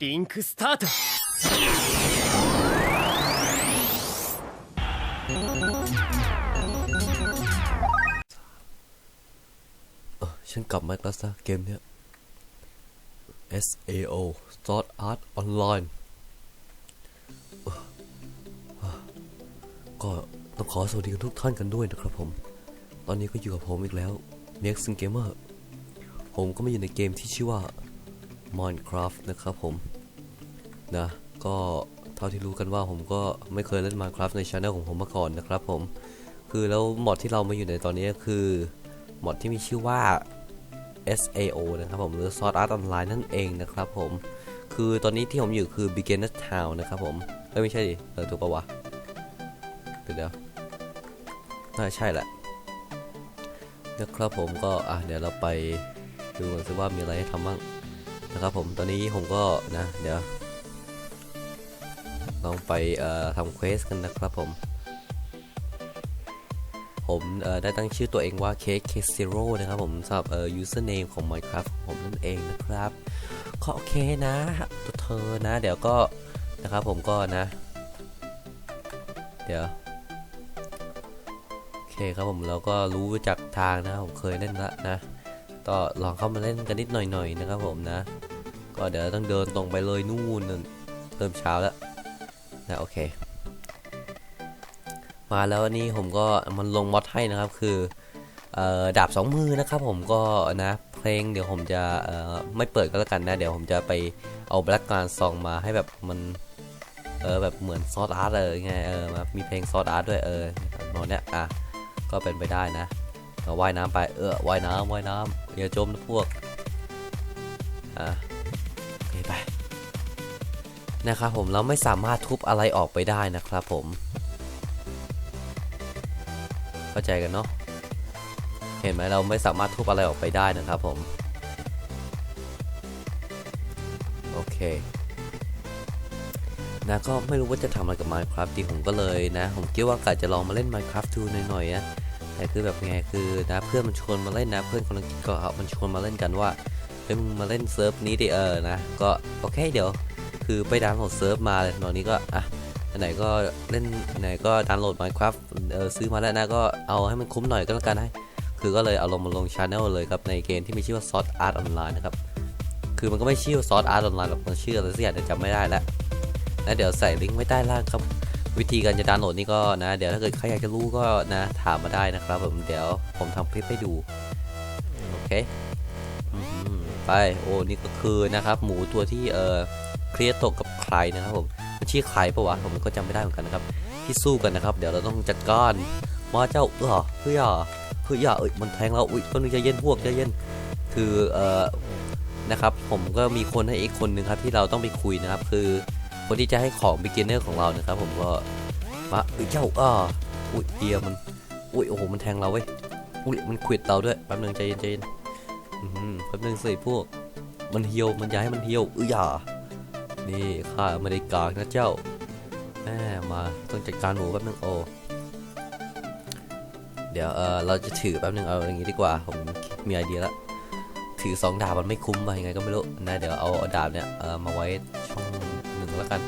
リンクスタート เออฉันกลับมาแล้วซะเกมเนี้ย SAO Sword Art Online เอ่ออ่ะก็ต้องขอสวัสดีทุกท่านกันด้วยนะครับผม ตอนนี้ก็อยู่กับผมอีกแล้ว m a x i n Gamer ผมก็มาอยู่ในเกมที่ชื่อว่า Minecraft นะครับผม นะ ก็เท่าที่รู้กันว่าผมก็ไม่เคยเล่น Minecraft ใน Channel ของผมมาก่อนนะครับผม คือแล้วมอดที่เรามาอยู่ในตอนนี้คือมอดที่มีชื่อว่า SAO นะครับผมหรือ Sword Art Online นั่นเองนะครับผม คือตอนนี้ที่ผมอยู่คือ Beginner Town นะครับผมเอ้ยไม่ใช่ดิเออถูกปะวะเดี๋ยวเดี๋ยวน่าใช่แหละนะครับผมก็อะเดี๋ยวเราไปดูกันสิว่ามีอะไรให้ทำบ้างนะครับผมตอนนี้ผมก็นะ เดี๋ยว ลองไปทำเควสกันนะครับผม ผมได้ตั้งชื่อตัวเองว่า Cake Cake Zero นะครับผมสำหรับเอ่อ username ของ Minecraft ของผมนั่นเองนะครับก็โอเคนะตัวเธอนะ เดี๋ยวก็นะครับผมก็นะ เดี๋ยวโอเคครับผมเราก็รู้จักทางนะผมเคยเล่นละนะก็ลองเข้ามาเล่นกันนิดหน่อยๆนนะครับผมนะ ก็เดี๋ยวต้องเดินตรงไปเลยนู่นนั่นเริ่มเช้าแล้ว นะโอเค มาแล้วนี่ผมก็มันลงมอดให้นะครับคือออดาบสองมือนะครับผมก็นะเพลงเดี๋ยวผมจะไม่เปิดก็แล้วกันนะ เดี๋ยวผมจะไปเอาแบล็กการซองมาให้แบบมันเออแบบเหมือนซอสอาร์ตเลยไงเออมามีเพลงซอสอาร์ตด้วยเออหมอเนี้ยอะก็เป็นไปได้นะว่ายน้ำไปเออว่ายน้ำว่ายน้ำอย่าจมนะพวกอะ นะครับผมเราไม่สามารถทุบอะไรออกไปได้นะครับผม เข้าใจกันเนาะเห็นไหมเราไม่สามารถทุบอะไรออกไปได้นะครับผม โอเคนะก็ไม่รู้ว่าจะทำอะไรกับ Minecraft ดีผมก็เลยนะ ผมคิดว่ากะจะลองมาเล่น Minecraft ดูหน่อยๆนะแต่คือแบบไงคือนะเพื่อนมันชวนมาเล่นนะเพื่อนคนนึงก็เอามันชวนมาเล่นกันว่าเฮ้ยมึงมาเล่นเซิร์ฟนี้ดิเออนะก็โอเคเดี๋ยว คือไปดาวน์โหลดเซิร์ฟมาเลยตอนนี้ก็อะไหนก็เล่นไหนก็ดาวน์โหลด Minecraft เออซื้อมาแล้วนะก็เอาให้มันคุ้มหน่อยก็แล้วกันให้คือก็เลยเอาลงมาลงช anel เลยครับในเกมที่มีชื่อว่า Sword Art Online นะครับคือมันก็ไม่ชื่อ Sword Art Online หรอกมันชื่ออะไรสักอย่างจำไม่ได้แล้วนะเดี๋ยวใส่ลิงก์ไว้ใต้ล่างครับวิธีการจะดาวน์โหลดนี่ก็นะเดี๋ยวถ้าเกิดใครอยากจะรู้ก็นะถามมาได้นะครับผมเดี๋ยวผมทำคลิปให้ดูโอเคไปโอ้นี่ก็คือนะครับหมูตัวที่เออ เครียดตกกับใครนะครับผมมันชื่อใครปะวะผมก็จำไม่ได้เหมือนกันนะครับที่สู้กันนะครับ เดี๋ยวเราต้องจัดการมาเจ้าเออเฮ้ยอะเฮ้ยอะเอ้ยมันแทงเราอุ้ยต้นนึงใจเย็นพวกใจเย็นคือเอ่อนะครับผมก็มีคนให้อีกคนนึงครับที่เราต้องไปคุยนะครับ คือคนที่จะให้ของ beginner ของเรานะครับ ผมก็มาเอ้ยเจ้าอะอุ้ยเดียมันอุ้ยโอ้โหมันแทงเราเว้ยอุ้ยมันขวิดเราด้วยแป๊บนึงใจเย็นใจเย็นอืมแป๊บนึงสิพวก มันเหี่ยวมันย้ายมันเหี่ยวเอ้ยอะ นี่ข้าไม่ได้กากนะเจ้าแหมมาต้องจัดการหมูแป๊บนึงโอ เดี๋ยวเออเราจะถือแป๊บนึงเอาอย่างงี้ดีกว่า ผมมีไอเดียละ ถือสองดาบมันไม่คุ้มไปยังไงก็ไม่รู้นะเดี๋ยวเอาดาบเนี่ยเออมาไว้ช่องหนึ่งแล้วกัน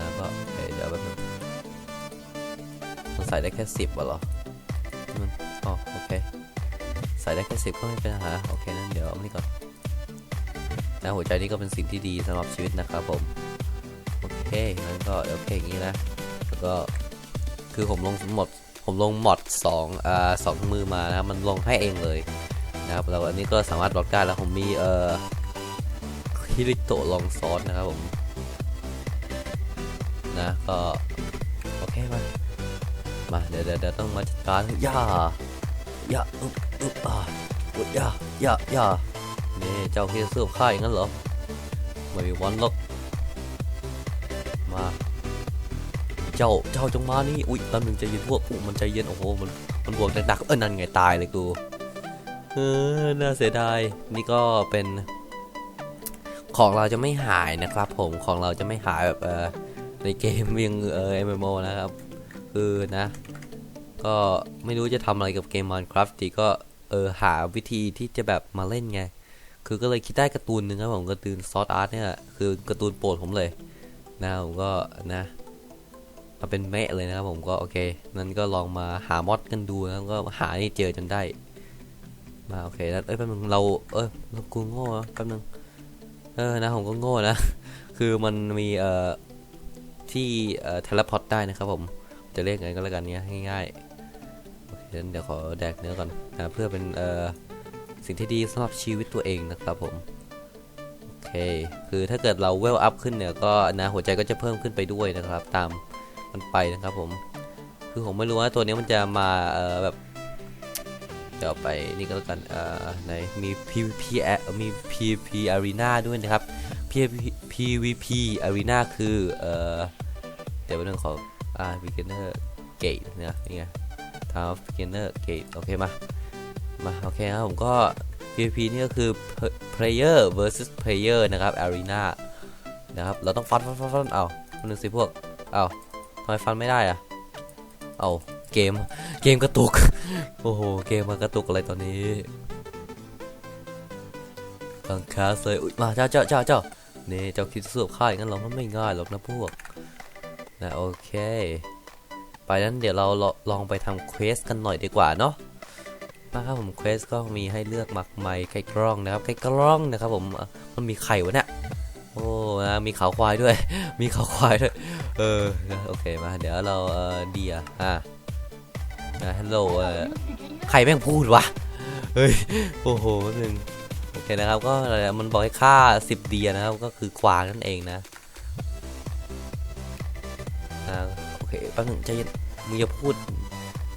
นะก็โอเคเดี๋ยวแป๊บนึงมันใส่ได้แค่สิบเหรอมันอ๋อโอเค ใส่ได้แค่สิบก็ไม่เป็นปัญหาโอเคนั่นเดี๋ยวเอานี่ก่อน นะหัวใจนี่ก็เป็นสิ่งที่ดีสำหรับชีวิตนะครับผมโอเคงั้นก็โอเคอย่างนี้นะแล้วก็คือผมลงหมดผมลงหมดสองอ่าสองมือมานะมันลงให้เองเลยนะครับแล้วอันนี้ก็สามารถบล็อกได้แล้วผมมีเอ่อฮิริโตะลองซอสนะครับผมนะก็โอเคมามาเดี๋ยวเดี๋ยวต้องมาจัดการย่าย่าอึ๊บอึ๊บอ่าอุ๊ยย่าย่าย่า นี่เจ้าเฮียเสื้อผ้าอย่างนั้นเหรอ ไม่มีวันหรอก มา เจ้า เจ้าจงมานี่ อุ๊ยตอนหนึ่งใจเย็นพวกอุ๊ยมันใจเย็น โอ้โห มัน มันบวกดักๆ เออนั่นไงตายเลยกู เออ น่าเสียดาย นี่ก็เป็น ของเราจะไม่หายนะครับผม ของเราจะไม่หายแบบเออในเกมยังเออ MMO นะครับ คือนะ ก็ไม่รู้จะทำอะไรกับเกม Minecraft ดีก็เออหาวิธีที่จะแบบมาเล่นไง คือก็เลยคิดได้การ์ตูนหนึ่งครับผมการ์ตูนซอสอาร์ตเนี่ยคือการ์ตูนโปรดผมเลยนะผมก็นะมาเป็นแม่เลยนะครับผมก็โอเคนั้นก็ลองมาหามอดกันดูแล้วก็หานี่เจอจนได้ มาโอเคแล้วเอ้ยแป๊บนึงเราเอ้ยเรากูโง่แป๊บนึงเออนะผมก็โง่นะ คือมันมีเอ่อที่เอ่อเทเลพอร์ตได้นะครับผมจะเรียกไงก็แล้วกันเนี้ยง่ายๆโอเคเดี๋ยวขอแดกเนื้อก่อนนะเพื่อเป็นเอ่อ สิ่งที่ดีสำหรับชีวิตตัวเองนะครับผมโอเคคือถ้าเกิดเราเวลอัพขึ้นเนี่ยก็นะหัวใจก็จะเพิ่มขึ้นไปด้วยนะครับ ตามมันไปนะครับผม คือผมไม่รู้ว่าตัวนี้มันจะมาเอ่อแบบเดี๋ยวไปนี่ก็แล้วกันเอ่อในมี PVP เอ่อมี PVP Arena ด้วยนะครับ PVP PVP Arena คือเอ่อเดี๋ยวเรื่องของอ่า beginner gate เนี่ยนี่ไงทาง beginner gate โอเคมา มาโอเคครับผมก็ PVP นี่ก็คือ player versus player นะครับ arena นะครับเราต้องฟันฟันฟันฟันเอาคนหนึ่งสิพวกเอาทำไมฟันไม่ได้อะเอาเกมเกมกระตุก โอ้โห เกมมากระตุกอะไรตอนนี้บังคับเลยอุ๊ยมาเจ้าเจ้าเจ้าเจ้านี่เจ้าคิดสู้ข้าอย่างนั้นเราก็ไม่ง่ายหรอกนะพวกนะโอเค ไปนั้นเดี๋ยวเราลอลองไปทำเควสกันหน่อยดีกว่าเนาะ มาครับผมเควสก็มีให้เลือกหมากมายไก่กล้องนะครับไก่กล้องนะครับผมมันมีไข่วะเนี่ยโอ้นะมีขาควายด้วย มีขาควายด้วย เออ โอเค มา เดี๋ยวเราเออเดียอะนะฮัลโหลเออใครแม่งพูดวะ เฮ้ย โอ้โหนึงโอเคนะครับ ก็ มันบอกให้ค่า 10 เดียนะครับ ก็คือกวางนั่นเองนะอ่าโอเค แป๊บนึงใจเย็นมึงอย่าพูด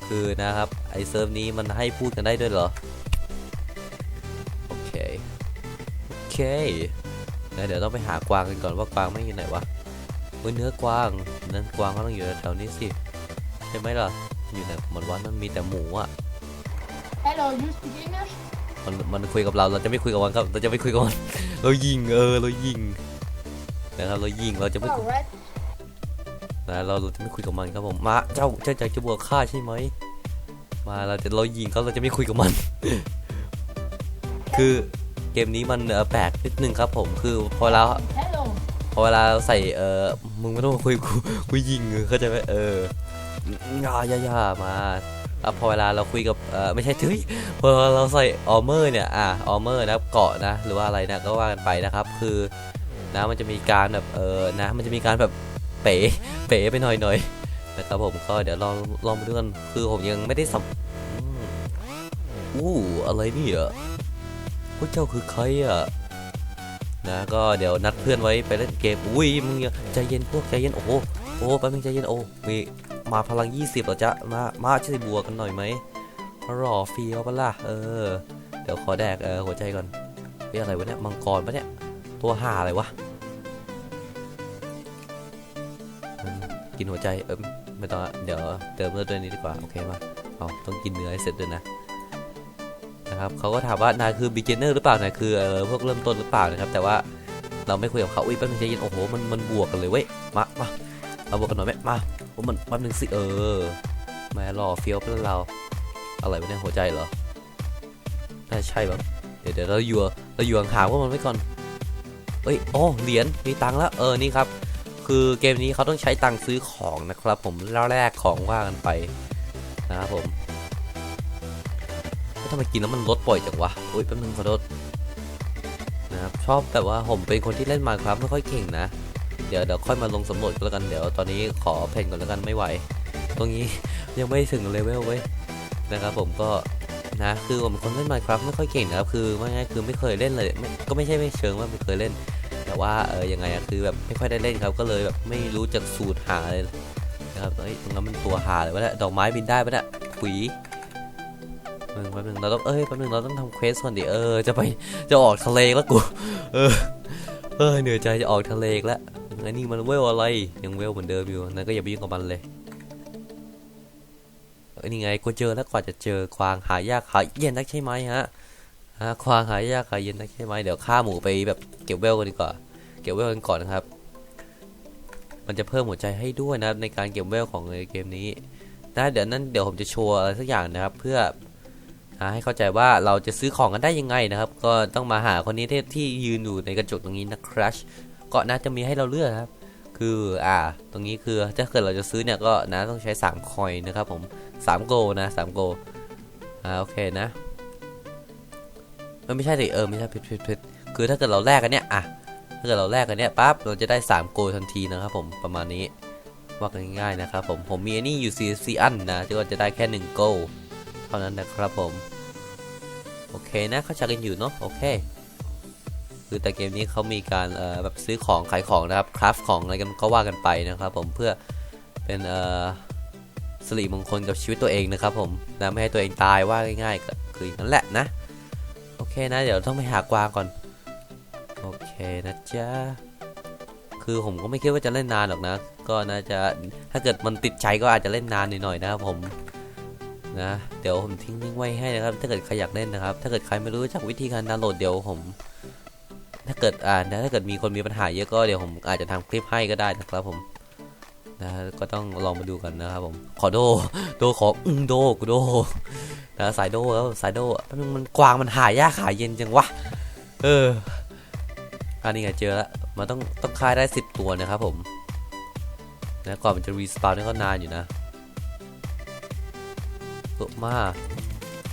คือนะครับ ไอเซิร์ฟนี้มันให้พูดกันได้ด้วยเหรอ โอเค โอเคงั้นเดี๋ยวต้องไปหากวางกันก่อนว่ากวางไม่งอยู่ไหนวะเฮ้ยเนื้อกวางนั่นกวางก็ต้องอยู่แถวๆนี้สิใช่ไหมล่ะ อยู่ไหนหมดวันมันมีแต่หมูอะ Hello, you speak English? มันมันคุยกับเราเราจะไม่คุยกับมันครับเราจะไม่คุยกับมันเรายิงเออเรายิงนะครับเรายิงเราจะไม่คุย Alright. นะเราเราจะไม่คุยกับมันครับผมมาเจ้าเจ้าใจจะบวกฆ่าใช่ไหมมาเราจะเรายิงเขาเราจะไม่คุยกับมัน คือเกมนี้มันเอ่อแปลกนิดนึงครับผมคือพอเรา Hello. พอเวลาใส่เออมึงไม่ต้องมาคุยกูกูยิงเข้าใจไหมเอออย่าอย่าอย่ามาแล้วพอเวลาเราคุยกับเออไม่ใช่ทุยพอเราใส่ออเมอร์เนี่ยอะออเมอร์นะเกาะนะหรือว่าอะไรนะก็ว่ากันไปนะครับ คือนะมันจะมีการแบบเออนะมันจะมีการแบบ เป๋เป๋ไปหน่อยหน่อยนะครับผมก็เดี๋ยวลองลองมาดูกันคือผมยังไม่ได้สัมอืมอู้อะไรนี่ยพวกเจ้าคือใครอะนะก็เดี๋ยวนัดเพื่อนไว้ไปเล่นเกมอุ้ยมึงใจเย็นพวกใจเย็นโอ้โหโอ้แป๊บนึงใจเย็นโอ้มีมาพลัง 20เหรอจ๊ะมามาช่วยบวกกันหน่อยไหมรอฟรีเอาปะล่ะเออ เดี๋ยวขอแดกเออหัวใจก่อนเรียกอะไรวะเนี่ยมังกรปะเนี่ยตัวห่าอะไรวะ กินหัวใจเออไม่ต้องเดี๋ยวเติมเลือดด้วยนี้ดีกว่าโอเคมาเอาต้องกินเนื้อให้เสร็จด้วยนะนะครับเขาก็ถามว่านายคือ beginner หรือเปล่านายคือเออพวกเริ่มต้นหรือเปล่านะครับ แต่ว่าเราไม่คุยกับเขาอุ้ยแป๊บนึงใจเย็นโอ้โหมันมันบวกกันเลยเว้ยมามาเราบวกกันหน่อยไหมมาโอ้มันแป๊บนึงสิเออแม่รอเฟี้ยวเพื่อนเราอะไรวะเนี่ยหัวใจเหรอน่าใช่บ้างเดี๋ยวเดี๋ยวเราอยู่เราอยู่ห่างๆพวกมันไว้ก่อนเอ้ยโอ้เหรียญมีตังค์แล้วเออนี่ครับ คือเกมนี้เขาต้องใช้ตังค์ซื้อของนะครับ ผมแล้วแลกของว่ากันไปนะครับผมทำไมกินแล้วมันลดปล่อยจังวะอุ้ยแป๊บนึงขอโทษนะครับชอบแต่ว่าผมเป็นคนที่เล่นมาครับไม่ค่อยเก่งนะ เดี๋ยวเดี๋ยวค่อยมาลงสำรวจก็แล้วกันเดี๋ยวตอนนี้ขอเพนก่อนแล้วกันไม่ไหว ตรงนี้ยังไม่ถึงเลเวลเว้ยนะครับผมก็นะคือผมคนเล่น Minecraft ไม่ค่อยเก่งนะครับคือว่าง่ายคือไม่เคยเล่นเลยก็ไม่ใช่ไม่เชิงว่าไม่เคยเล่น แต่ว่าเออยังไงอะคือแบบไม่ค่อยได้เล่นครับก็เลยแบบไม่รู้จักสูตรหาเลยนะครับเอ้ยตรงนั้นมันตัวหาเลยวะเนี่ยดอกไม้บินได้ปะเนี่ยขุยแป๊บนึงแป๊บนึงเราต้องเอ้ยแป๊บนึงเราต้องทำเควสก่อนดิเออจะไปจะออกทะเลแล้วกูเออเออเหนื่อยใจจะออกทะเลแล้วไอ้นี่มันเวลอะไรยังเวลเหมือนเดิมอยู่นั่นก็อย่าไปยุ่งกับมันเลยเอ้นี่ไงกูเจอแล้วกว่าจะเจอควางหายากหายเย็นนักใช่ไหมฮะ ฮะควางหายากหายเย็นนักใช่ไหมเดี๋ยวฆ่าหมูไปแบบเก็บเวลกันดีกว่า เก็บเวลกันก่อนนะครับ มันจะเพิ่มหัวใจให้ด้วยนะครับในการเก็บเวลของเกมนี้นะเดี๋ยวนั้นเดี๋ยวผมจะโชว์อะไรสักอย่างนะครับ เพื่อให้เข้าใจว่าเราจะซื้อของกันได้ยังไงนะครับ ก็ต้องมาหาคนนี้ที่ที่ยืนอยู่ในกระจกตรงนี้นะครับก็น่าจะมีให้เราเลือกครับ คืออ่า ตรงนี้คือถ้าเกิดเราจะซื้อเนี่ยก็นะต้องใช้3คอยนะครับผม3โกนะ3โกอ่าโอเคนะ ไม่ใช่สิเออไม่ใช่ผิดผิดผิดคือถ้าเกิดเราแลกกันเนี่ยอะถ้าเกิดเราแลกกันเนี่ยปั๊บเราจะได้ 3 โกทันทีนะครับผมประมาณนี้ว่ากันง่ายๆนะครับผมผมมีอันนี้อยู่ซีซีอันนะก็จะได้แค่ 1 โกเท่านั้นนะครับผมโอเคนะเข้าใจกันอยู่เนาะโอเคคือแต่เกมนี้เขามีการเอ่อแบบซื้อของขายของนะครับคราฟของอะไรกันก็ว่ากันไปนะครับผมเพื่อเป็นเอ่อสิริมงคลกับชีวิตตัวเองนะครับผมนะไม่ให้ตัวเองตายว่าง่ายๆก็คืออย่างนั้นแหละนะ เคนะเดี๋ยวต้องไปหากวางก่อน โอเคนะจ๊ะ คือผมก็ไม่คิดว่าจะเล่นนานหรอกนะ ก็น่าจะถ้าเกิดมันติดใจก็อาจจะเล่นนานหน่อยๆนะครับผมนะเดี๋ยวผมทิ้งลิงก์ไว้ให้นะครับ ถ้าเกิดใครอยากเล่นนะครับ ถ้าเกิดใครไม่รู้จักวิธีการดาวน์โหลดเดี๋ยวผม ถ้าเกิดอ่านะถ้าเกิดมีคนมีปัญหาเยอะก็เดี๋ยวผมอาจจะทำคลิปให้ก็ได้นะครับผมนะก็ต้องลองมาดูกันนะครับผมขอโดโดขออึ้งโดกูโด นะสายโดแล้วสายโดมันมันกวางมันหายากหายเย็นจังวะ เอออันนี้ไงเจอแล้วมันต้องต้องคายได้10ตัวนะครับผมนะก่อนมันจะรีสปาวนี่ก็นานอยู่นะมา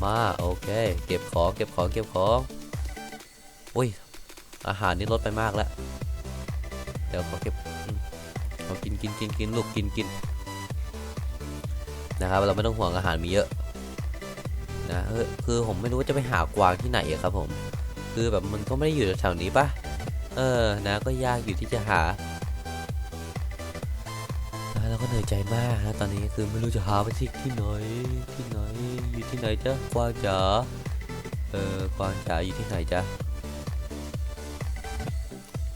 มา โอเค เก็บของ เก็บของ เก็บของ อุ้ย อาหารนี่ลดไปมากแล้ว เดี๋ยวขอเก็บอืมขอกินกินกินกินลูกกินกินนะครับ เราไม่ต้องห่วงอาหารมีเยอะ นะคือผมไม่รู้ว่าจะไปหากวางที่ไหนอะครับผม คือแบบมันก็ไม่ได้อยู่แถวนี้ปะเออนะก็ยากอยู่ที่จะหาแล้วก็เหนื่อยใจมากนะตอนนี้คือไม่รู้จะหาไปที่ที่ไหนที่ไหนอยู่ที่ไหนจ๊ะกวางจ๋าเออกวางจ๋าอยู่ที่ไหนจ๊ะ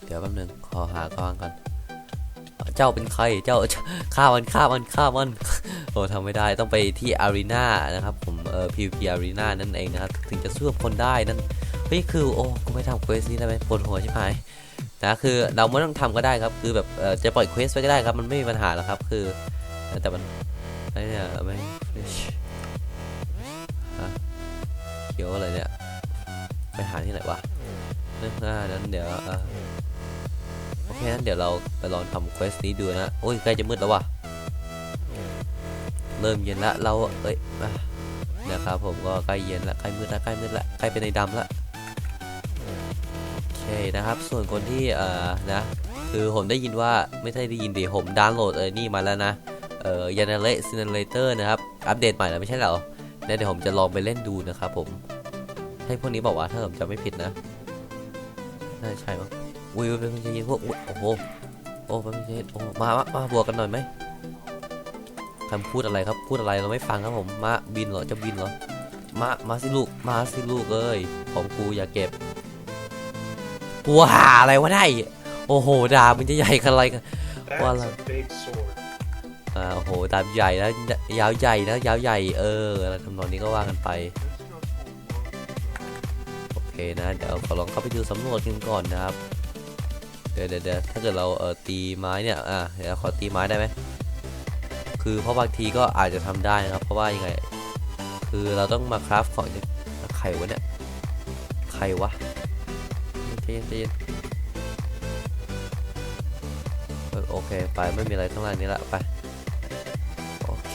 เดี๋ยวแป๊บนึงขอหากวางก่อนเจ้าเป็นใครเจ้าฆ่ามันฆ่ามันฆ่ามันโอ้ทำไม่ได้ต้องไปที่อารีนานะครับ ผ เอ่อ PVP Arena นั่นเองนะครับถึงจะสู้กับคนได้นั่นเฮ้ยคือโอ้กูไม่ทำเควสนี้ได้ไหมปวดหัวใช่ไหมนะคือเราไม่ต้องทำก็ได้ครับคือแบบเออจะปล่อยเควสไปก็ได้ครับมันไม่มีปัญหาหรอกครับคือแต่มันไอ้เนี่ยไม่เขียวอะไรเนี่ยไปหาที่ไหนวะนึกหน้านั้นเดี๋ยวโอเคนั้นเดี๋ยวเราไปลองทำเควสนี้ดูนะโอ้ยใกล้จะมืดแล้ววะเริ่มเย็นละเราเอ้ยอ นะครับผมก็ใกล้เย็นละใกล้มืดละใกล้มืดละใกล้เป็นในดำละโอเคนะครับ ส่วนคนที่เอ่อนะคือผมได้ยินว่าไม่ใช่ได้ยินดิผมดาวน์โหลดเออนี่มาแล้วนะเอ่อ y a n a l e Simulator นะครับอัปเดตใหม่แล้วไม่ใช่เหรอเดี๋ยวผมจะลองไปเล่นดูนะครับผมให้พวกนี้บอกว่าถ้าผมจำไม่ผิดนะน่าใช่มั้งอุ้ยเป็นใจเย็นพวกโอ้โหโอ้เป็นใจเย็นโอ้มามามาบวกกันหน่อยไหม คำพูดอะไรครับ พูดอะไรเราไม่ฟังครับผม มาบินเหรอ จะบินเหรอ มา มาสิลูก มาสิลูกเอ้ย ของกูอย่าเก็บว้าอะไรวะได้ โอ้โห ดาบมันจะใหญ่ขนาดอะไรกัน Well, That's a big sword. อ่าโอ้โห ดาบใหญ่แล้วยาวใหญ่แล้วยาวใหญ่ เออ อะไรทำนองนี้ก็ว่ากันไป โอเคนะ เดี๋ยวขอลองเข้าไปดูสำรวจกันก่อนนะครับ เดี๋ยวเดี๋ยวเดี๋ยวถ้าเกิดเราเออตีไม้เนี่ย อะเดี๋ยวขอตีไม้ได้ไหม คือเพราะบางทีก็อาจจะทำได้นะครับ เพราะว่ายังไง คือเราต้องมาคราฟของจากใครวะเนี่ย ใครวะเย็นเย็นโอเค ไปไม่มีอะไรข้างล่างนี้ละไป โอเค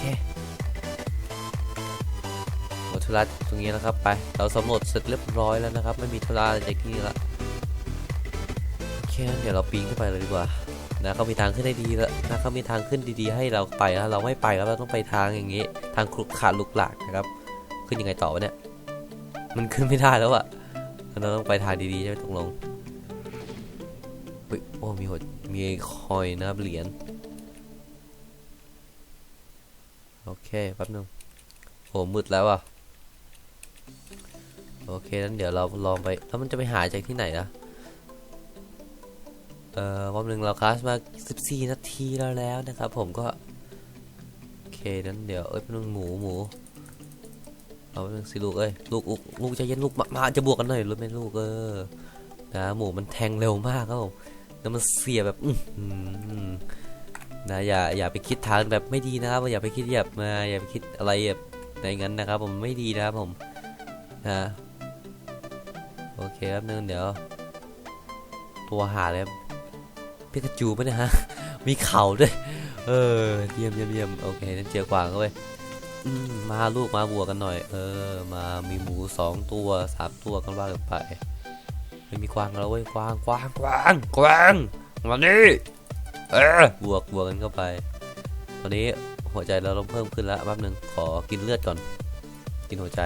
หมดธุระตรงนี้แล้วครับไป เราสำรวจเสร็จเรียบร้อยแล้วนะครับ ไม่มีธุระอะไรจากที่นี่ละโอเคเดี๋ยวเราปีนขึ้นไปเลยดีกว่า นะเขามีทางขึ้นได้ดีแล้วนะเขามีทางขึ้นดีๆ ให้เราไปนะเราไม่ไปแล้วเราต้องไปทางอย่างนี้ ทางครุขระลุกหลากนะครับ ขึ้นยังไงต่อวะเนี่ย มันขึ้นไม่ได้แล้วอะเราต้องไปทางดีๆใช่ไหมตรงลงเฮ้ยโอ้มีหดมีคอยนะครับเหรียญโอเคแป๊บนึงโหมืดแล้วอะโอเคนั้นเดี๋ยวเราลองไปแล้วมันจะไปหาจากที่ไหนนะ เอ่อวันหนึ่งเราคลาสมา 14 นาทีแล้วแล้วนะครับ ผมก็ โอเคนั้นเดี๋ยวเอ้ยเป็นหมูหมูเอาเป็นสิลูกเอ้ยลูกลูกลูกใจเย็นลูกมามาจะบวกกันหน่อยรู้ไหมลูกเออนะหมูมันแทงเร็วมากครับผมแล้วมันเสียแบบอืนะอย่าอย่าไปคิดทางแบบไม่ดีนะครับอย่าไปคิดแบบมาอย่าไปคิดอะไรแบบในงั้นนะครับ ผมไม่ดีนะครับผมนะโอเคแป๊บนึงเดี๋ยว ตัวหาเลย พิกาจูปะเนี่ยฮะ มีเข่าด้วย เออ เยี่ยมเยี่ยมเยี่ยมโอเคนั่นเจอกวางก็เว้ยอืมาลูกมาบัวกันหน่อย เออ มามีหมูสองตัวสามตัวกันว่ากันไปไม่มีกวางแล้วเว้ยกวางกวางกวางกวางมานี่เออบวกบวกกันเข้าไป ตอนนี้หัวใจเราเริ่มเพิ่มขึ้นแล้วแป๊บนึงขอกินเลือดก่อน กินหัวใจ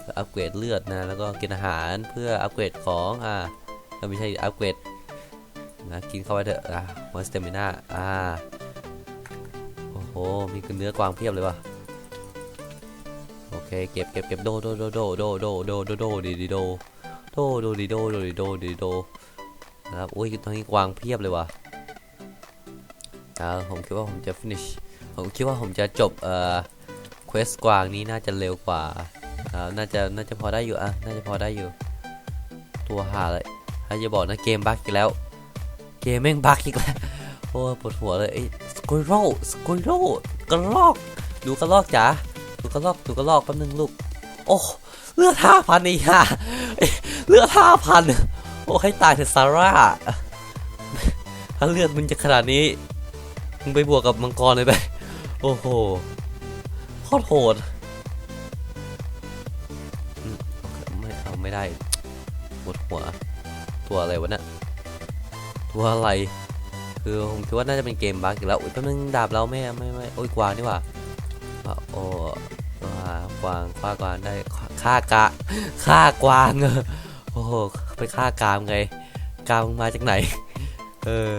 เพื่ออัปเกรดเลือดนะแล้วก็กินอาหารเพื่ออัปเกรดของอ่าก็ไม่ใช่อัปเกรด นะกินเข้าไปเถอะอะมอนสเตมิน่าอ่าโอ้โหมีเนื้อกวางเพียบเลยว่ะโอเคเก็บเก็บเก็บโดโดโดโดโดโดโดโดโดดีดีโดโดโดดีโดโดดีโดดีโดนะครับอุ้ยตอนนี้กวางเพียบเลยว่ะอ่าผมคิดว่าผมจะ finish ผมคิดว่าผมจะจบเอ่อเควสกวางนี้น่าจะเร็วกว่าอ่าน่าจะน่าจะพอได้อยู่อะน่าจะพอได้อยู่ ตัวหาเลยถ้าจะบอกนะเกมบั๊กอีกแล้ว เกมแม่งบักอีกแล้วโอ้ปวดหัวเลยไอ้สกุยโร่สกุยโร่กระลอกดูกระลอกจ๋าดูกระลอกดูกระลอกแป๊บนึงลูก โอ้เลือดห้าพันอีกอะเลือดห้าพันโอ้ให้ตายเถอะซาร่าถ้าเลือดมึงจะขนาดนี้มึงไปบวกกับมังกรเลยไปโอ้โหโคตรโหดอืมไม่เอาไม่ได้ปวดหัวตัวอะไรวะเนี่ย ตัวอะไร คือผมคิดว่าน่าจะเป็นเกมบั๊กอีกแล้วอุ้ยแป๊บนึงดาบเราไม่ไม่ไม่โอ้ยกวางนี่ว่าอะโอ้ว่ากวางฆ่ากวางได้ฆ่ากะฆ่ากวางเออโอ้โหไปฆ่ากามไงกามมาจากไหน เออ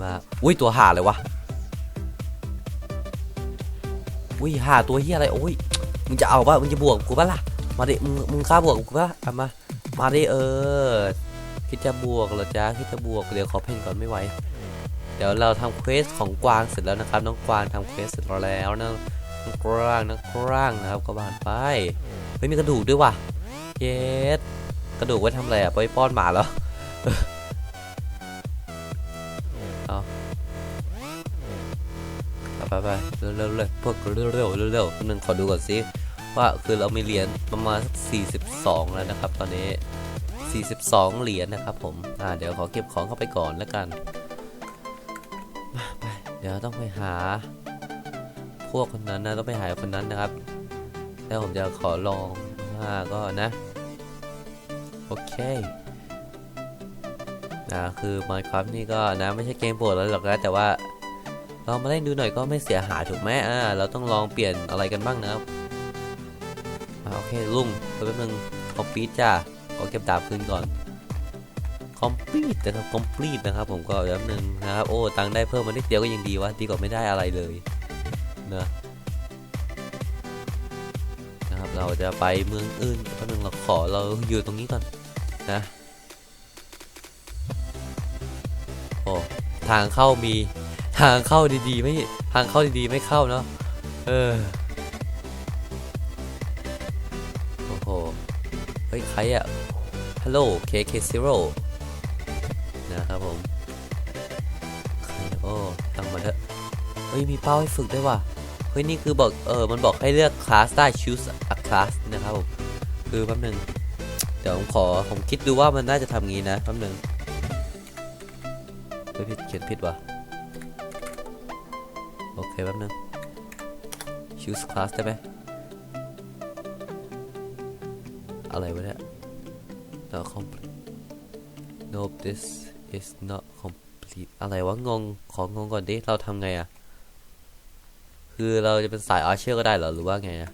มาอุ้ยตัวหาเลยวะอุ้ยหาตัวเฮียอะไรโอ้ยมึงจะเอาปะมึงจะบวกกูปะล่ะมาดิมึงมึงฆ่าบวกกูปะเอามามาดิเออ คิดจะบวกเหรอจ๊ะคิดจะบวกเดี๋ยวขอเพ่งก่อนไม่ไหวเดี๋ยวเราทำเควสของกวางเสร็จแล้วนะครับน้องกวางทำเควสเสร็จแล้วนะน้องกวางน้องกวางนะครับก็บานไปเฮ้ยมีกระดูกด้วยว่ะเย็ดกระดูกไว้ทำอะไรอะไปป้อนหมาแล้วไปไปเร็วเร็วเร็วพวกเร็วเร็วเร็วเร็วนึงขอดูก่อนสิว่าคือเรามีเหรียญประมาณสัก42 แล้วนะครับตอนนี้ 42 เหรียญนะครับผม อ่า เดี๋ยวขอเก็บของเข้าไปก่อนแล้วกัน มาไป เดี๋ยวต้องไปหา พวกคนนั้นนะ ต้องไปหาคนนั้นนะครับ แล้วผมจะขอลองว่าก็นะ โอเคนะคือ Minecraft นี่ก็นะไม่ใช่เกมโปรดแล้วหรอกนะแต่ว่าลองมาเล่นดูหน่อยก็ไม่เสียหายถูกไหมอ่า เราต้องลองเปลี่ยนอะไรกันบ้างนะครับอ่าโอเคลุงแป๊บนึงคอมพลีจ้า ขอเก็บดาบคืนก่อนคอมพลีทนะครับคอมพลีทนะครับ ผมก็แป๊บนึงนะครับโอ้ตังค์ได้เพิ่มมานิดเดียวก็ยังดีวะดีกว่าไม่ได้อะไรเลยนะนะครับเราจะไปเมืองอื่นแป๊บนึงเราขอเราอยู่ตรงนี้ก่อนนะโอ้ทางเข้ามีทางเข้าดีๆไม่ทางเข้าดีๆไม่เข้าเนาะเออโอ้โหเฮ้ยใครอะ ฮัลโหล KK Zero นะครับผมโอ้ทางมาเถอะเฮ้ย มีเป้าให้ฝึกด้วยว่ะ เฮ้ย นี่คือบอก เออ มันบอกให้เลือกคลาสได้ choose a class นะครับผม คือแป๊บนึง เดี๋ยวผมขอ ผมคิดดูว่ามันน่าจะทำงี้นะแป๊บนึงเฮ้ยผิดเขียนผิดว่ะ โอเคแป๊บนึง choose class ได้ไหมอะไรวะเนี่ย complete nope this is not complete อะไรวะงง ของงงก่อนดิ เราทำไงอะคือเราจะเป็นสายอาร์เชอร์ก็ได้เหรอ หรือว่าไงอะ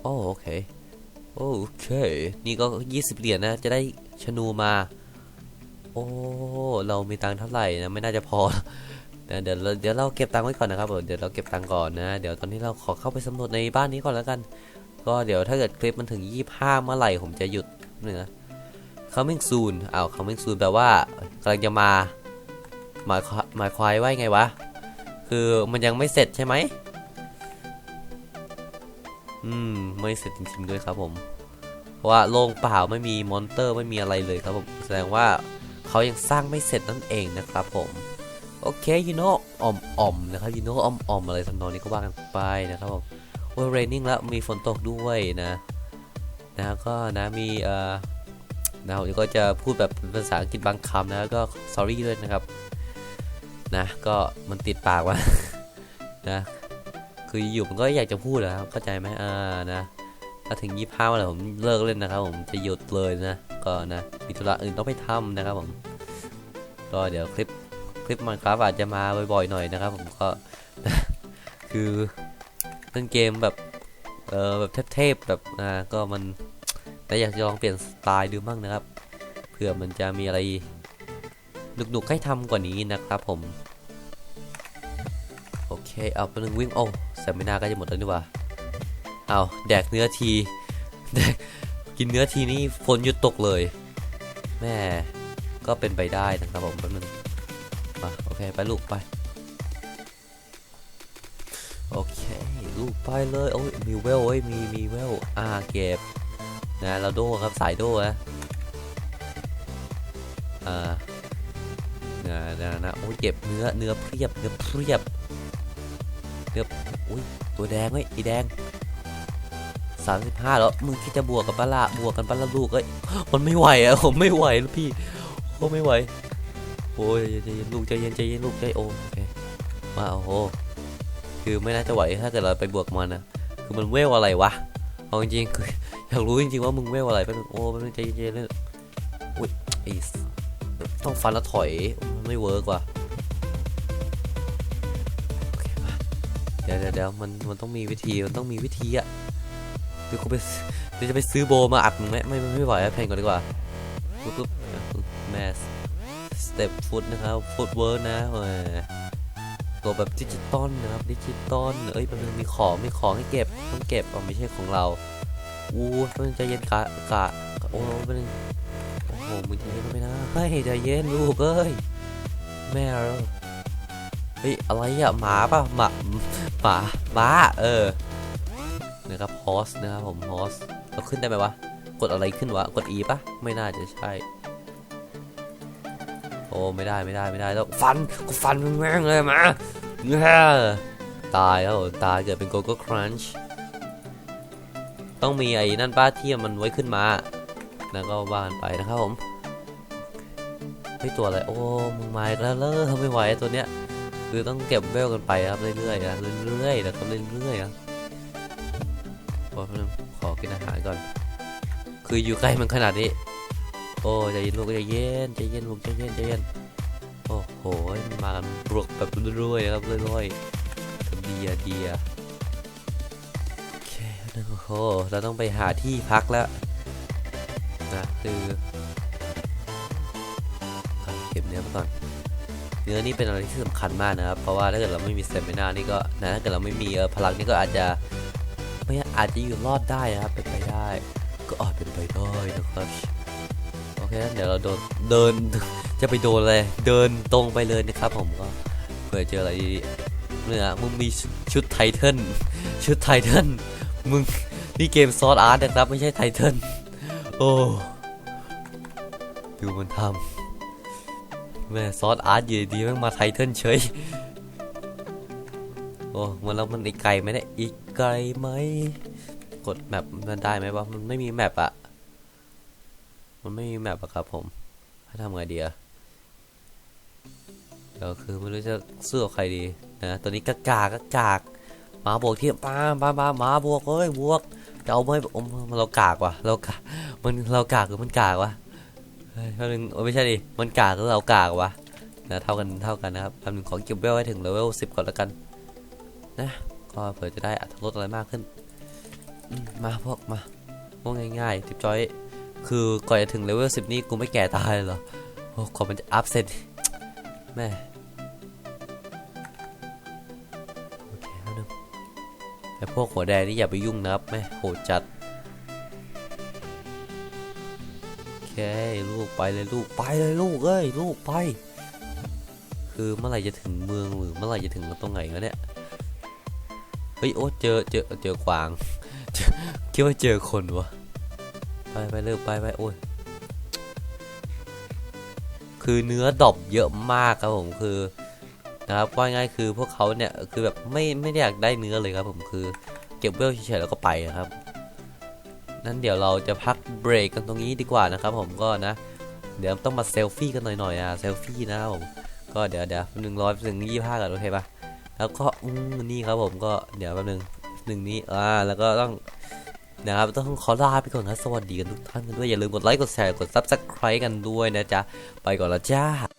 โอ้โอเค โอเค นี่ก็ 20 เหรียญนะ จะได้ชนูมา โอ้ เรามีตังค์เท่าไหร่นะ ไม่น่าจะพอเดี๋ยวเดี๋ยวเราเดี๋ยวเราเก็บตังค์ไว้ก่อนนะครับผมเดี๋ยวเราเก็บตังค์ก่อนนะ เดี๋ยวตอนนี้เราขอเข้าไปสำรวจในบ้านนี้ก่อนแล้วกัน ก็เดี๋ยวถ้าเกิดคลิปมันถึง 25 เมื่อไหร่ผมจะหยุดนึ่งนะ coming soon อ้าว coming soon แปลว่ากำลังจะมาหมายความหมายความว่าไงวะ คือมันยังไม่เสร็จใช่ไหมอืม ไม่เสร็จจริงๆด้วยครับผม เพราะว่าโล่งเปล่าไม่มีมอนเตอร์ไม่มีอะไรเลยครับผมแสดงว่าเขายังสร้างไม่เสร็จนั่นเองนะครับผมโอเคยูโนออมอมนะครับยูโนออมอมอะไรทำนองนี้ก็ว่ากันไปนะครับผม ว่า raining แล้วมีฝนตกด้วยนะนะก็นะมีเอ่อนะผมก็จะพูดแบบภาษาอังกฤษบางคำนะก็ sorry ด้วยนะครับนะก็มันติดปากว่ะนะคืออยู่มันก็อยากจะพูดนะครับเข้าใจไหมอ่านะถ้าถึงยี่ห้าแล้วผมเลิกเล่นนะครับ ผมจะหยุดเลยนะก็นะมีธุระอื่นต้องไปทำนะครับผมก็เดี๋ยวคลิปคลิปมันครับอาจจะมาบ่อยๆหน่อยนะครับ ผมก็คือ เล่นเกมแบบเออแบบเทพๆแบบอ่าก็มันแต่อยากจะลองเปลี่ยนสไตล์ดูบ้างนะครับเผื่อมันจะมีอะไรหนุกๆให้ทำกว่านี้นะครับผมโอเคเอาไปหนึ่งวิ่งโอ้สมินาก็จะหมดแล้วนี่ว่าเอาแดกเนื้อทีแดกกินเนื้อทีนี่ฝนหยุดตกเลย แม่ก็เป็นไปได้นะครับผมแป๊บนึงมาโอเคไปลูกไป ไปเลยโอ้ยมีเวลเอ้ยมีมีเวลอ่าเก็บนะเราโดครับสายโดนะอ่านะนะนะโอ้ยเก็บเนื้อเนื้อเพียบเนื้อเพียบเนื้ออุ้ยตัวแดงเว้ยอีแดง35แล้วมึงคิดจะบวกกับปะละบวกกันปะละลูกเอ้ยมันไม่ไหวอะผมไม่ไหวแล้วพี่โอ้ไม่ไหวโอ้ยใจเย็นลูกใจเย็นใจเย็นลูกใจโอโอเคมาโอ้โห คือไม่น่าจะไหวถ้าเกิดเราไปบวกมันนะคือมันเวลอะไรวะเอาจริงคืออยากรู้จริงๆว่ามึงเวลอะไรแป๊บนึงโอ้แป๊บนึงใจเย็นๆเลยอุ้ยไอ้ต้องฟันแล้วถอยมันไม่เวิร์กว่ะเดี๋ยวเดี๋ยวเดี๋ยวมันมันต้องมีวิธีมันต้องมีวิธีอะเดี๋ยวกูไปเดี๋ยวจะไปซื้อโบมาอัดมึงไหมไม่ไม่ไม่ไหวอะเพลงก่อนดีกว่าปุ๊บปุ๊บแมสสเต็ปฟุตนะครับฟุตเวิร์กนะแหม ตัวแบบดิจิตอลนะครับดิจิตอลเอ้ยมันมีของมีของให้เก็บต้องเก็บอะไม่ใช่ของเราอู้มันใจเย็นกะกะโอ้มันโอ้โหมึงใจเย็นไม่ได้เฮ้ยใจเย็นลูกเอ้ยแม่เราเฮ้ยอะไรอะหมาป่ะหมาหมาหมาเออนะครับฮอสนะครับผมฮอสเราขึ้นได้ไหมวะกดอะไรขึ้นวะกด E ปะไม่น่าจะใช่โอ้ไม่ได้ไม่ได้ไม่ได้แล้วฟันกูฟันแม่งเลยมา ตายแล้วตายเกิดเป็นโกโก้ครันช์ต้องมีไอ้นั่นป้าที่มันไว้ขึ้นมา แล้วก็วานไปนะครับผมเฮ้ยตัวอะไร โอ้มึงมาแล้วเลยทำไม่ไหวตัวเนี้ย คือต้องเก็บเวลกันไปครับเรื่อยๆนะเรื่อยๆแล้วก็เรื่อยๆนะโอ้แป๊บขอกินอาหารก่อน คืออยู่ใกล้มันขนาดนี้ โอ้ใจเย็นลูกใจเย็นใจเย็นลูกใจเย็นใจเย็น โอ้โหมันมากันบวกแบบเรื่อยๆครับเรื่อยๆกับเดียเดียโอเคโอ้โหเราต้องไปหาที่พักแล้วนะคือเก็บเนื้อก่อนเนื้อนี่เป็นอะไรที่สำคัญมากนะครับเพราะว่าถ้าเกิดเราไม่มีเตมินานี่ก็นะถ้าเกิดเราไม่มีพลังนี่ก็อาจจะไม่อาจจะอยู่รอดได้นะครับเป็นไปได้ ก็อาจเป็นไปได้นะครับโอเคเดี๋ยวเราโดนเดิน จะไปโดนเลยเดินตรงไปเลยนะครับผมก็เผื่อเจออะไรเนี่ยมึงมีชุดไทเทิลชุดไทเทิลมึงนี่เกมซอสอาร์ตนะครับ ไม่ใช่ไทเทิลโอ้ดูมันทำแม่ซอสอาร์ตอยู่ดีแม่งมาไทเทิลเฉยโอ้มันแล้วมันอีกไกลไหมเนี่ยอีกไกลไหมกดแมปมันได้ไหมวะมันไม่มีแมปอะมันไม่มีแมปอะครับผมให้ทำไงดีอะ เดี๋ยวคือไม่รู้จะสู้กับใครดีนะตัวนี้กากากากากมาบวกที่ป้าป้าป้ามาบวกเอ้ยบวกจะเอาไม่อมเรากากว่ะเรากากมันเรากากหรือมันกากวะเฮ้ยแป๊บนึงไม่ใช่ดิมันกากหรือเรากากวะนะเท่ากันเท่ากันนะครับแป๊บนึงขอเก็บเวลให้ถึงเลเวลสิบก่อนแล้วกันนะก็เผื่อจะได้อัตลดอะไรมากขึ้นมาพวกมาพวกง่ายๆทิปจอยคือก่อนจะถึงเลเวลสิบนี่กูไม่แก่ตายเหรอโอ้ขอมันจะอัพเสร็จ แม่โอเคแล้วนึงไอพวกหัวแดงนี่อย่าไปยุ่งนะครับแม่โหดจัดโอเคลูกไปเลยลูกไปเลยลูกเอ้ยลูกไป คือเมื่อไหร่จะถึงเมืองหรือเมื่อไหร่จะถึงตรงไหนวเนี่ยเฮ้ยโอ้เจอเจอเจอกวางเจอคิดว่าเจอคนวะไปไปเร็วไปไปโอ้ย คือเนื้อดรอปเยอะมากครับผมคือนะครับว่าง่ายคือพวกเขาเนี่ยคือแบบไม่ไม่ได้อยากได้เนื้อเลยครับผมคือเก็บเวลเฉยๆแล้วก็ไปอะครับนั้นเดี๋ยวเราจะพักเบรกกันตรงนี้ดีกว่านะครับผมก็นะ เดี๋ยวต้องมาเซลฟี่กันหน่อยๆอะเซลฟี่นะครับผมก็เดี๋ยวเดี๋ยวหนึ่งร้อยถึงยี่ห้ากันโอเคปะแล้วก็อืมนี่ครับผมก็เดี๋ยวแป๊บนึงหนึ่งนี้อ่าแล้วก็ต้อง นะครับต้องขอลาไปก่อนนะสวัสดีกันทุกท่านกันด้วยอย่าลืมกดไลค์กดแชร์กดซับสไครต์กันด้วยนะจ๊ะไปก่อนละจ้า